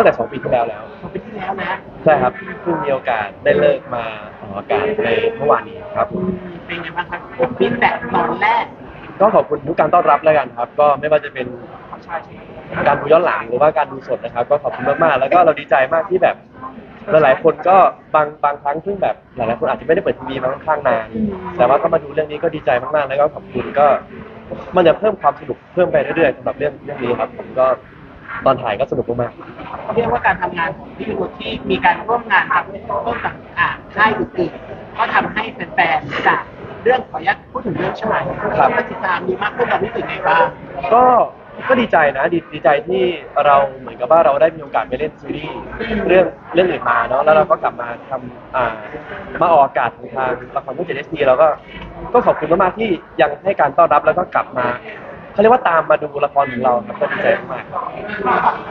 ตั้งแต่สองปีที่แล้วแล้ว สองปีที่แล้วนะใช่ครับเพิ่งมีโอกาสได้เลิกมาออกอากาศในเมื่อวานนี้ครับอืมเป็นไงบ้างครับฟีดแบ็กตอนแรกก็ขอบคุณทุกการต้อนรับแล้วกันครับ ก็ไม่ว่าจะเป็นการดูย้อนหลังหรือว่าการดูสดนะครับ ก็ขอบคุณมากๆแล้วก็เราดีใจมากที่แบบหลายๆคนก็บางบางครั้งซึ่งแบบหลายๆคนอาจจะไม่ได้เปิดทีวีมาค่อนข้างนานแต่ว่าก็มาดูเรื่องนี้ก็ดีใจมากๆ แล้วก็ขอบคุณก็ มันจะเพิ่มความสนุกเพิ่มไปเรื่อยๆสำหรับเรื่องเรื่องนี้ครับผมก็ตอนถ่ายก็สนุกมาก เรียกว่าการทำงานของพี่เป็นคนที่มีการร่วมงานกับร่วมกับอ่าค่ายอื่นๆก็ทำให้แฟนๆจากเรื่องขออนุญาตพูดถึงเรื่องชายมาติดตามมีมากขึ้นเรารู้สึกไงบ้างก็ก็ดีใจนะดีดีใจที่เราเหมือนกับว่าเราได้มีโอกาสไปเล่นซีรีส์เรื่องเรื่องอื่นมาเนาะแล้วเราก็กลับมาทำอ่ามาออกอากาศทางละครช่งเจ็ดเอสพีเราก็ก็ขอบคุณมากๆที่ยังให้การต้อนรับแล้วก็กลับมาเขาเรียกว่าตามมาดูละครของเราครับก็ดีใจมากๆ